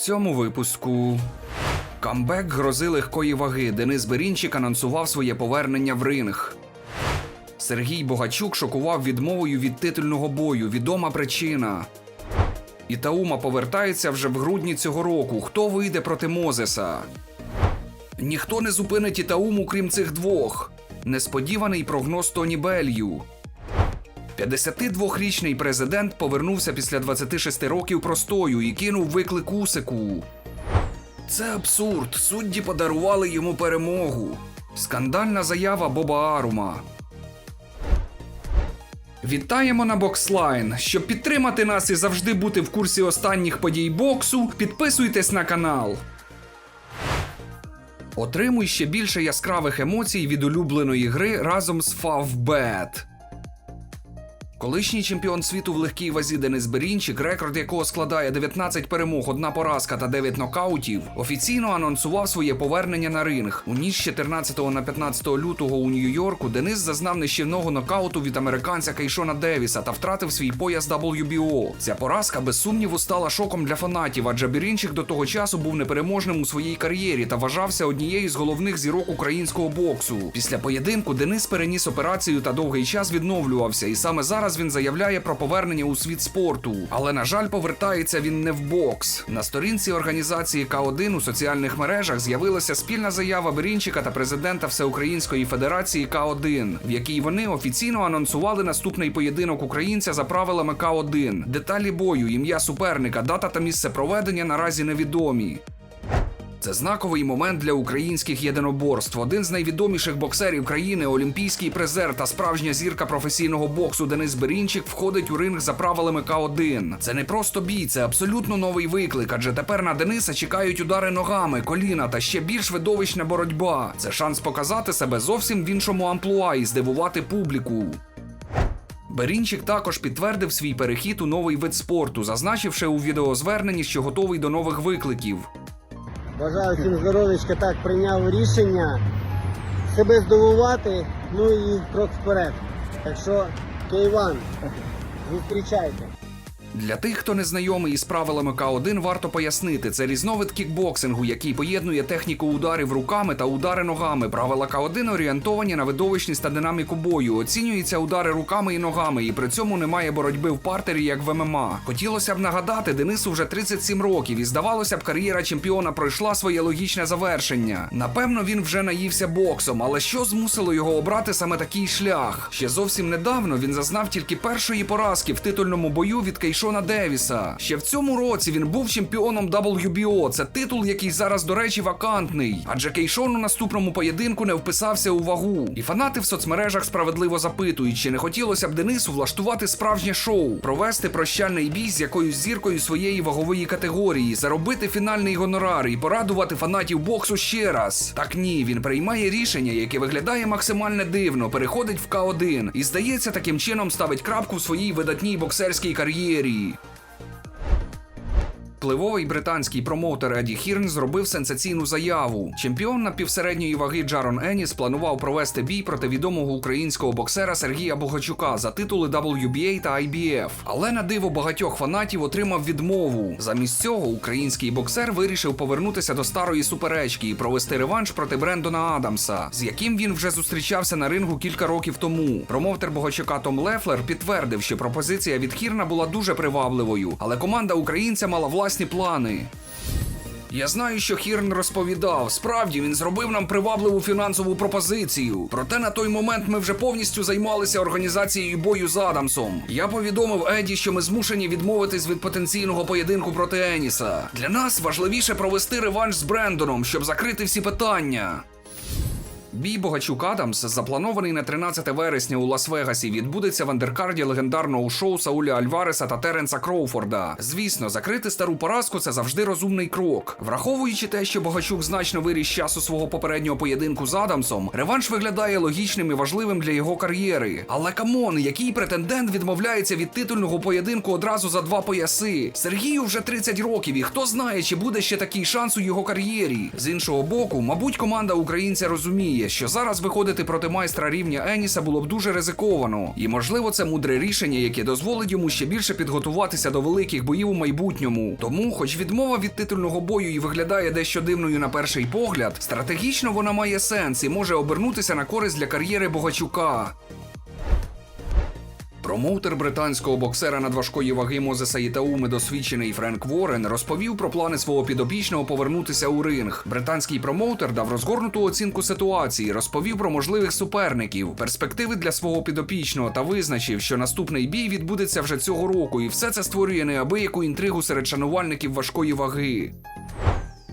цьому випуску. Камбек грози легкої ваги. Денис Берінчик анонсував своє повернення в ринг. Сергій Богачук шокував відмовою від титульного бою. Відома причина. Ітаума повертається вже в грудні цього року. Хто вийде проти Мозеса? Ніхто не зупинить Ітауму, крім цих двох. Несподіваний прогноз Тоні Белью. 52-річний президент повернувся після 26 років простою і кинув виклик Усику. Це абсурд. Судді подарували йому перемогу. Скандальна заява Боба Арума. Вітаємо на Бокслайн. Щоб підтримати нас і завжди бути в курсі останніх подій боксу, підписуйтесь на канал. Отримуй ще більше яскравих емоцій від улюбленої гри разом з Favbet. Колишній чемпіон світу в легкій вазі Денис Берінчик, рекорд якого складає 19 перемог, одна поразка та 9 нокаутів, офіційно анонсував своє повернення на ринг. У ніч 14 на 15 лютого у Нью-Йорку Денис зазнав нищівного нокауту від американця Кейшона Девіса та втратив свій пояс WBO. Ця поразка без сумніву стала шоком для фанатів, адже Берінчик до того часу був непереможним у своїй кар'єрі та вважався однією з головних зірок українського боксу. Після поєдинку Денис переніс операцію та довгий час відновлювався, і саме зараз він заявляє про повернення у світ спорту. Але на жаль, повертається він не в бокс. На сторінці організації К1 у соціальних мережах з'явилася спільна заява Берінчика та президента Всеукраїнської Федерації К1, в якій вони офіційно анонсували наступний поєдинок українця за правилами К1. Деталі бою, ім'я суперника, дата та місце проведення наразі невідомі. Це знаковий момент для українських єдиноборств. Один з найвідоміших боксерів країни, олімпійський призер та справжня зірка професійного боксу Денис Берінчик входить у ринг за правилами К1. Це не просто бій, це абсолютно новий виклик, адже тепер на Дениса чекають удари ногами, коліна та ще більш видовищна боротьба. Це шанс показати себе зовсім в іншому амплуа і здивувати публіку. Берінчик також підтвердив свій перехід у новий вид спорту, зазначивши у відеозверненні, що готовий до нових викликів. Бажаю всім здоров'ячка, так прийняв рішення себе здивувати, ну і крок вперед. Так що, Кейван, зустрічайте. Для тих, хто не знайомий із правилами К1, варто пояснити, це різновид кікбоксингу, який поєднує техніку ударів руками та удари ногами. Правила К1 орієнтовані на видовищність та динаміку бою. Оцінюються удари руками і ногами, і при цьому немає боротьби в партері, як в ММА. Хотілося б нагадати, Денису вже 37 років, і здавалося б, кар'єра чемпіона пройшла своє логічне завершення. Напевно, він вже наївся боксом, але що змусило його обрати саме такий шлях? Ще зовсім недавно він зазнав тільки першої поразки в титульному бою від Кейшона Девіса. Ще в цьому році він був чемпіоном WBO. Це титул, який зараз, до речі, вакантний. Адже Кейшон у наступному поєдинку не вписався у вагу. І фанати в соцмережах справедливо запитують, чи не хотілося б Денису влаштувати справжнє шоу, провести прощальний бій з якоюсь зіркою своєї вагової категорії, заробити фінальний гонорар і порадувати фанатів боксу ще раз. Так ні, він приймає рішення, яке виглядає максимально дивно, переходить в К1 і здається, таким чином ставить крапку в своїй видатній боксерській кар'єрі. Bye. Впливовий британський промоутер Еді Хірн зробив сенсаційну заяву. Чемпіон напівсередньої ваги Джарон Еніс планував провести бій проти відомого українського боксера Сергія Богачука за титули WBA та IBF. Але на диво багатьох фанатів отримав відмову. Замість цього український боксер вирішив повернутися до старої суперечки і провести реванш проти Брендона Адамса, з яким він вже зустрічався на рингу кілька років тому. Промоутер Богачука Том Лефлер підтвердив, що пропозиція від Хірна була дуже привабливою, але команда українця мала власні плани. Я знаю, що Хірн розповідав. Справді він зробив нам привабливу фінансову пропозицію. Проте на той момент ми вже повністю займалися організацією бою з Адамсом. Я повідомив Еді, що ми змушені відмовитись від потенційного поєдинку проти Еніса. Для нас важливіше провести реванш з Брендоном, щоб закрити всі питання. Бій Богачук Адамс, запланований на 13 вересня у Лас-Вегасі, відбудеться в андеркарді легендарного шоу Сауля Альвареса та Теренса Кроуфорда. Звісно, закрити стару поразку це завжди розумний крок. Враховуючи те, що Богачук значно виріс часу свого попереднього поєдинку з Адамсом, реванш виглядає логічним і важливим для його кар'єри. Але камон, який претендент відмовляється від титульного поєдинку одразу за два пояси? Сергію вже 30 років, і хто знає, чи буде ще такий шанс у його кар'єрі. З іншого боку, мабуть, команда українця розуміє. Що зараз виходити проти майстра рівня Еніса було б дуже ризиковано, і можливо це мудре рішення, яке дозволить йому ще більше підготуватися до великих боїв у майбутньому. Тому, хоч відмова від титульного бою і виглядає дещо дивною на перший погляд, стратегічно вона має сенс і може обернутися на користь для кар'єри Богачука. Промоутер британського боксера надважкої ваги Мозеса Ітауми, досвідчений Френк Ворен, розповів про плани свого підопічного повернутися у ринг. Британський промоутер дав розгорнуту оцінку ситуації, розповів про можливих суперників, перспективи для свого підопічного та визначив, що наступний бій відбудеться вже цього року, і все це створює неабияку інтригу серед шанувальників важкої ваги.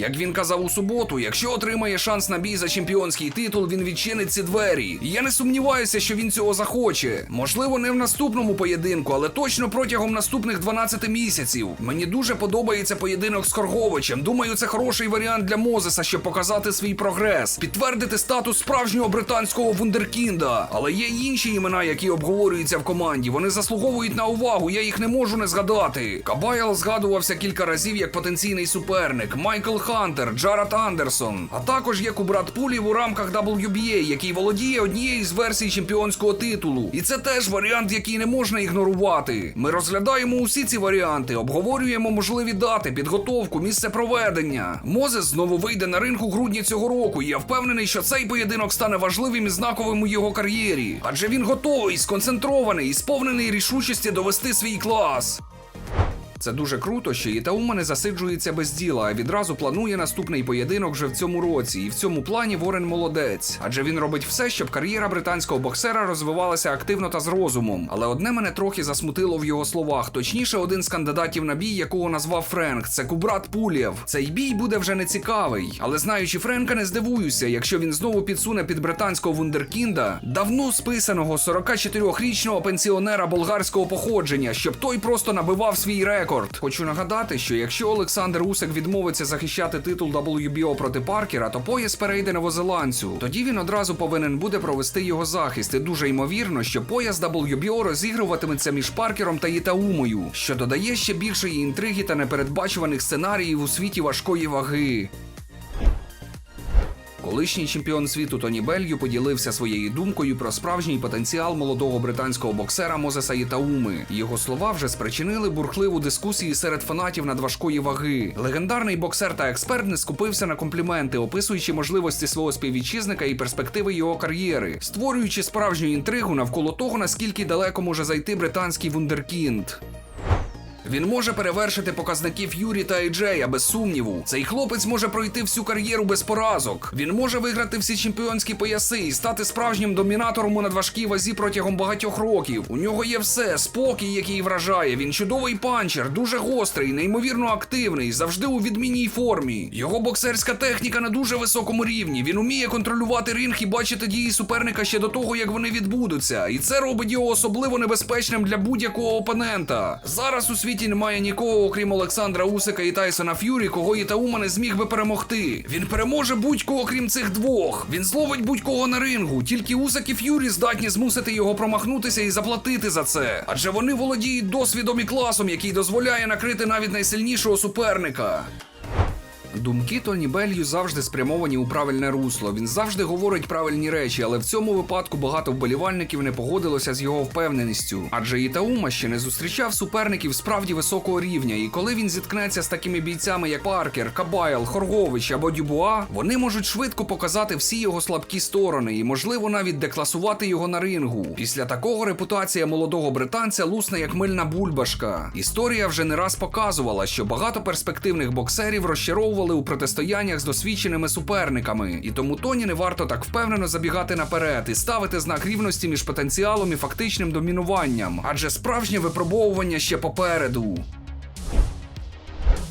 Як він казав у суботу, якщо отримає шанс на бій за чемпіонський титул, він відчинить ці двері. І я не сумніваюся, що він цього захоче. Можливо, не в наступному поєдинку, але точно протягом наступних 12 місяців. Мені дуже подобається поєдинок з Корговичем. Думаю, це хороший варіант для Мозеса, щоб показати свій прогрес, підтвердити статус справжнього британського вундеркінда. Але є інші імена, які обговорюються в команді. Вони заслуговують на увагу. Я їх не можу не згадати. Кабайл згадувався кілька разів як потенційний суперник. Майкл Хантер, Джаред Андерсон, а також є Кубрат Пулів у рамках WBA, який володіє однією з версій чемпіонського титулу. І це теж варіант, який не можна ігнорувати. Ми розглядаємо усі ці варіанти, обговорюємо можливі дати, підготовку, місце проведення. Мозес знову вийде на ринку у грудні цього року. І я впевнений, що цей поєдинок стане важливим і знаковим у його кар'єрі. Адже він готовий, сконцентрований і сповнений рішучості довести свій клас. Це дуже круто, що Ітаума не засиджується без діла, а відразу планує наступний поєдинок вже в цьому році. І в цьому плані Ворен молодець, адже він робить все, щоб кар'єра британського боксера розвивалася активно та з розумом. Але одне мене трохи засмутило в його словах. Точніше, один з кандидатів на бій, якого назвав Френк, це Кубрат Пулєв. Цей бій буде вже не цікавий. Але знаючи Френка, не здивуюся, якщо він знову підсуне під британського вундеркінда давно списаного 44-річного пенсіонера болгарського походження, щоб той просто набивав свій рекорд. Хочу нагадати, що якщо Олександр Усик відмовиться захищати титул WBO проти Паркера, то пояс перейде новозеландцю. Тоді він одразу повинен буде провести його захист. І дуже ймовірно, що пояс WBO розігруватиметься між Паркером та Ітаумою, що додає ще більшої інтриги та непередбачуваних сценаріїв у світі важкої ваги. Колишній чемпіон світу Тоні Белью поділився своєю думкою про справжній потенціал молодого британського боксера Мозеса Ітауми. Його слова вже спричинили бурхливу дискусію серед фанатів надважкої ваги. Легендарний боксер та експерт не скупився на компліменти, описуючи можливості свого співвітчизника і перспективи його кар'єри, створюючи справжню інтригу навколо того, наскільки далеко може зайти британський вундеркінд. Він може перевершити показники Ф'юрі та Ейджея без сумніву. Цей хлопець може пройти всю кар'єру без поразок. Він може виграти всі чемпіонські пояси і стати справжнім домінатором у надважкій вазі протягом багатьох років. У нього є все: спокій, який вражає. Він чудовий панчер, дуже гострий, неймовірно активний, завжди у відмінній формі. Його боксерська техніка на дуже високому рівні. Він уміє контролювати ринг і бачити дії суперника ще до того, як вони відбудуться. І це робить його особливо небезпечним для будь-якого опонента. Зараз у світі немає нікого, окрім Олександра Усика і Тайсона Ф'юрі, кого Ітаума не зміг би перемогти. Він переможе будь-кого, крім цих двох. Він зловить будь-кого на рингу. Тільки Усик і Ф'юрі здатні змусити його промахнутися і заплатити за це. Адже вони володіють досвідом і класом, який дозволяє накрити навіть найсильнішого суперника. Думки Тоні Беллю завжди спрямовані у правильне русло. Він завжди говорить правильні речі, але в цьому випадку багато вболівальників не погодилося з його впевненістю. Адже Ітаума ще не зустрічав суперників справді високого рівня, і коли він зіткнеться з такими бійцями, як Паркер, Кабайл, Хоргович або Дюбуа, вони можуть швидко показати всі його слабкі сторони і, можливо, навіть декласувати його на рингу. Після такого репутація молодого британця лусне як мильна бульбашка. Історія вже не раз показувала, що багато перспективних боксерів розчаровували у протистояннях з досвідченими суперниками, і тому Тоні не варто так впевнено забігати наперед і ставити знак рівності між потенціалом і фактичним домінуванням, адже справжнє випробовування ще попереду.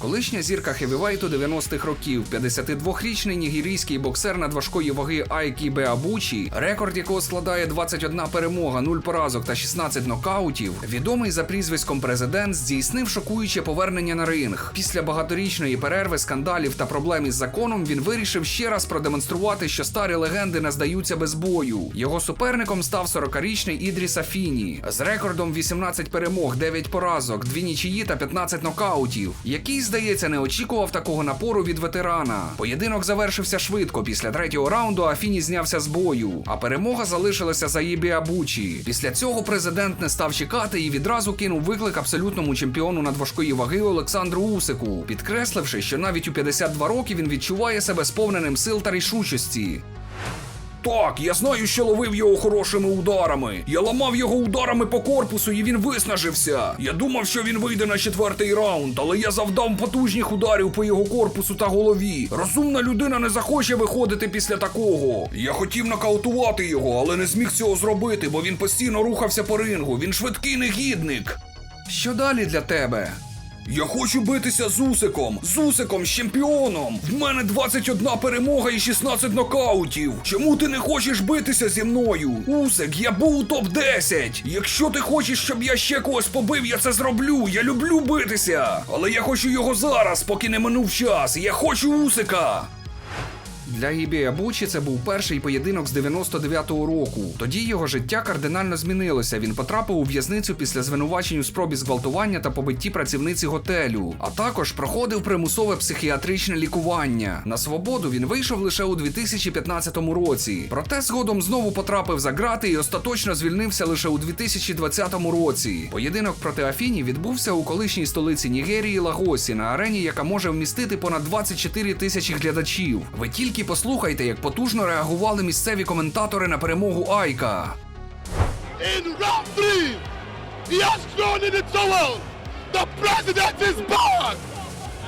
Колишня зірка хевівейту 90-х років, 52-річний нігерійський боксер надважкої ваги Айкі Беабучі, рекорд якого складає 21 перемога, 0 поразок та 16 нокаутів, відомий за прізвиськом президент, здійснив шокуюче повернення на ринг. Після багаторічної перерви, скандалів та проблем із законом він вирішив ще раз продемонструвати, що старі легенди не здаються без бою. Його суперником став 40-річний Ідріс Афіні з рекордом 18 перемог, 9 поразок, 2 нічиї та 15 нокаутів. Який здається, не очікував такого напору від ветерана. Поєдинок завершився швидко. Після третього раунду Афіні знявся з бою, а перемога залишилася за Єбі Абучі. Після цього президент не став чекати і відразу кинув виклик абсолютному чемпіону надважкої ваги Олександру Усику, підкресливши, що навіть у 52 роки він відчуває себе сповненим сил та рішучості. Так, я знаю, що ловив його хорошими ударами. Я ламав його ударами по корпусу, і він виснажився. Я думав, що він вийде на четвертий раунд, але я завдав потужних ударів по його корпусу та голові. Розумна людина не захоче виходити після такого. Я хотів нокаутувати його, але не зміг цього зробити, бо він постійно рухався по рингу. Він швидкий негідник. Що далі для тебе? Я хочу битися з Усиком, з Усиком, з чемпіоном. В мене 21 перемога і 16 нокаутів. Чому ти не хочеш битися зі мною? Усик, я був у топ-10. Якщо ти хочеш, щоб я ще когось побив, я це зроблю. Я люблю битися. Але я хочу його зараз, поки не минув час. Я хочу Усика. Для Ібі Абучі це був перший поєдинок з 99-го року. Тоді його життя кардинально змінилося. Він потрапив у в'язницю після звинувачень у спробі зґвалтування та побитті працівниці готелю, а також проходив примусове психіатричне лікування. На свободу він вийшов лише у 2015 році. Проте згодом знову потрапив за грати і остаточно звільнився лише у 2020 році. Поєдинок проти Афіні відбувся у колишній столиці Нігерії Лагосі на арені, яка може вмістити понад 24 тисячі глядачів. Ви тільки послухайте, як потужно реагували місцеві коментатори на перемогу Айка. In round three, he has in its own. The president is back!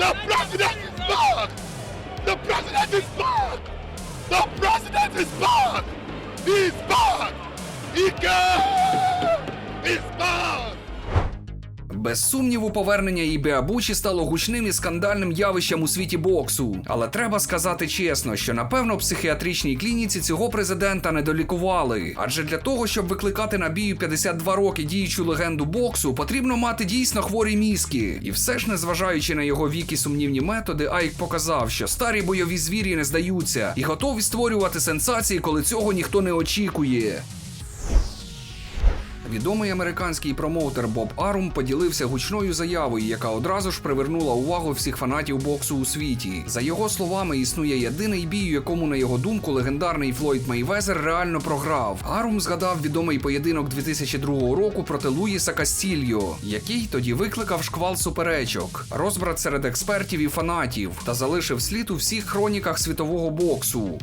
The president is back! The president is back! The president is back! He's back! Can! He's back! Без сумніву, повернення Ібі Абучі стало гучним і скандальним явищем у світі боксу. Але треба сказати чесно, що напевно психіатричній клініці цього президента не долікували. Адже для того, щоб викликати на бій у 52 роки діючу легенду боксу, потрібно мати дійсно хворі мізки. І все ж, незважаючи на його вік і сумнівні методи, Айк показав, що старі бойові звірі не здаються і готові створювати сенсації, коли цього ніхто не очікує. Відомий американський промоутер Боб Арум поділився гучною заявою, яка одразу ж привернула увагу всіх фанатів боксу у світі. За його словами, існує єдиний бій, у якому, на його думку, легендарний Флойд Мейвезер реально програв. Арум згадав відомий поєдинок 2002 року проти Луїса Кастільо, який тоді викликав шквал суперечок, розбрат серед експертів і фанатів та залишив слід у всіх хроніках світового боксу.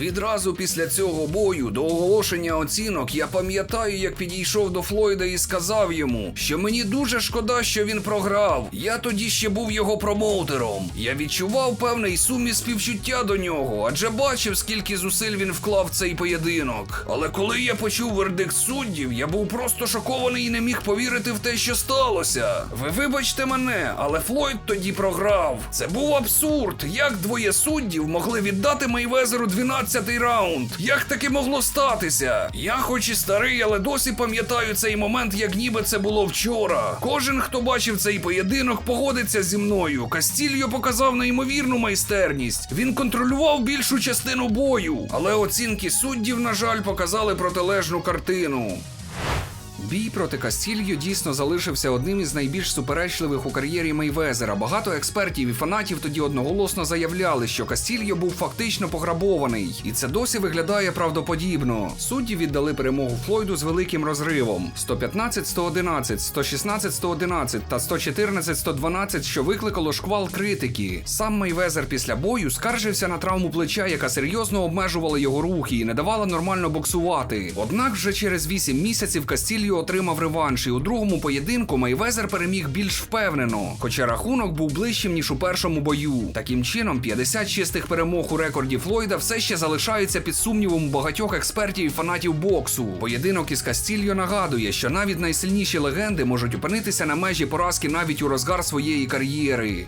Відразу після цього бою до оголошення оцінок я пам'ятаю, як підійшов до Флойда і сказав йому, що мені дуже шкода, що він програв. Я тоді ще був його промоутером. Я відчував певний сумі співчуття до нього, адже бачив, скільки зусиль він вклав цей поєдинок. Але коли я почув вердикт суддів, я був просто шокований і не міг повірити в те, що сталося. Ви вибачте мене, але Флойд тоді програв. Це був абсурд. Як двоє суддів могли віддати Мейвезеру 12 раунд? Як таке могло статися? Я, хоч і старий, але досі пам'ятаю цей момент, як ніби це було вчора. Кожен, хто бачив цей поєдинок, погодиться зі мною. Кастільо показав неймовірну майстерність. Він контролював більшу частину бою, але оцінки суддів, на жаль, показали протилежну картину. Бій проти Кастільо дійсно залишився одним із найбільш суперечливих у кар'єрі Мейвезера. Багато експертів і фанатів тоді одноголосно заявляли, що Кастільо був фактично пограбований, і це досі виглядає правдоподібно. Судді віддали перемогу Флойду з великим розривом: 115-111, 116-111 та 114-112, що викликало шквал критики. Сам Мейвезер після бою скаржився на травму плеча, яка серйозно обмежувала його рухи і не давала нормально боксувати. Однак вже через 8 місяців Кастільо отримав реванш, і у другому поєдинку Мейвезер переміг більш впевнено, хоча рахунок був ближчим ніж у першому бою. Таким чином, 50 чистих перемог у рекорді Флойда все ще залишаються під сумнівом багатьох експертів і фанатів боксу. Поєдинок із Кастільо нагадує, що навіть найсильніші легенди можуть опинитися на межі поразки навіть у розгар своєї кар'єри.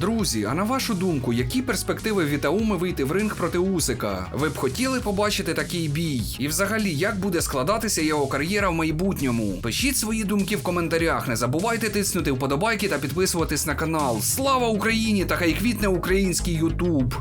Друзі, а на вашу думку, які перспективи Вітауми вийти в ринг проти Усика? Ви б хотіли побачити такий бій? І взагалі, як буде складатися його кар'єра в майбутньому? Пишіть свої думки в коментарях. Не забувайте тиснути вподобайки та підписуватись на канал. Слава Україні та хай квітне український Ютуб!